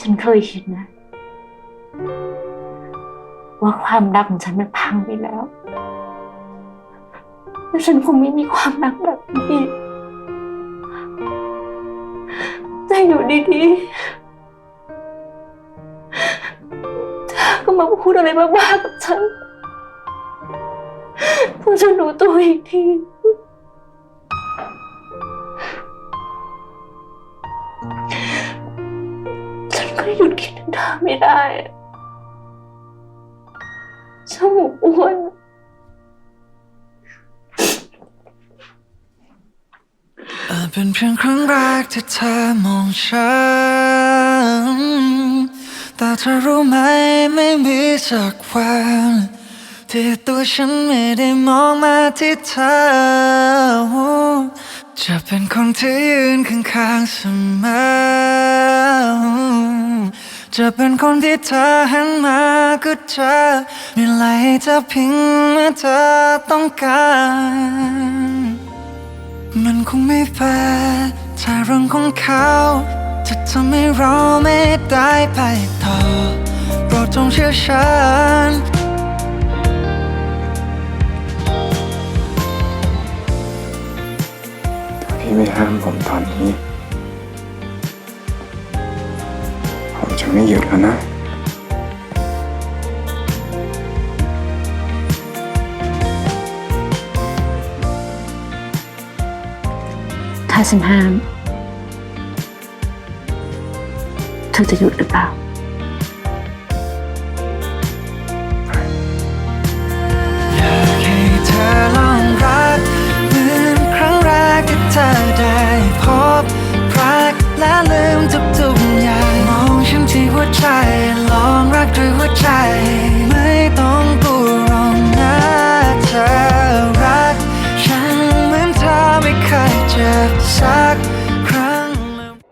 ฉันเคยคิดนะ ว่าความรักของฉันมันพังไปแล้วแล้วฉันคงไม่มีความรักแบบนี้อีกแต่อยู่ดีๆเธอก็มาพูดอะไรบ้าๆกับฉันพอฉันรู้ตัวอีกที ฉันก็หยุดคิดถึงเธอไม่ได้อะฉันหมูอ้วนอาจเป็นเพียงครั้งแรกที่เธอมองฉัน แต่เธอรู้ไหมไม่มีสักวันที่ตัวฉันไม่ได้มองมาที่เธอ จะเป็นคนที่ยืนข้างๆเสมอ จะเป็นคนที่เธอหันมาก็เจอมีอะไรให้เธอเพิงเมื่อเธอต้องการ มันคงไม่แฟร์ถ้าเรื่องของเขา จะทำให้เราไม่ได้ไปต่อโปรดจงเชื่อฉันพี่ไม่ห้ามผมตอนนี้ จะไม่หยุดแล้วนะถ้าฉันห้ามเธอจะหยุดหรือเปล่า ใจ ลองรักด้วยหัวใจ ไม่ต้องกลัวรองนะเธอรัก ฉันเหมือนเธอไม่เคยเจ็บสัก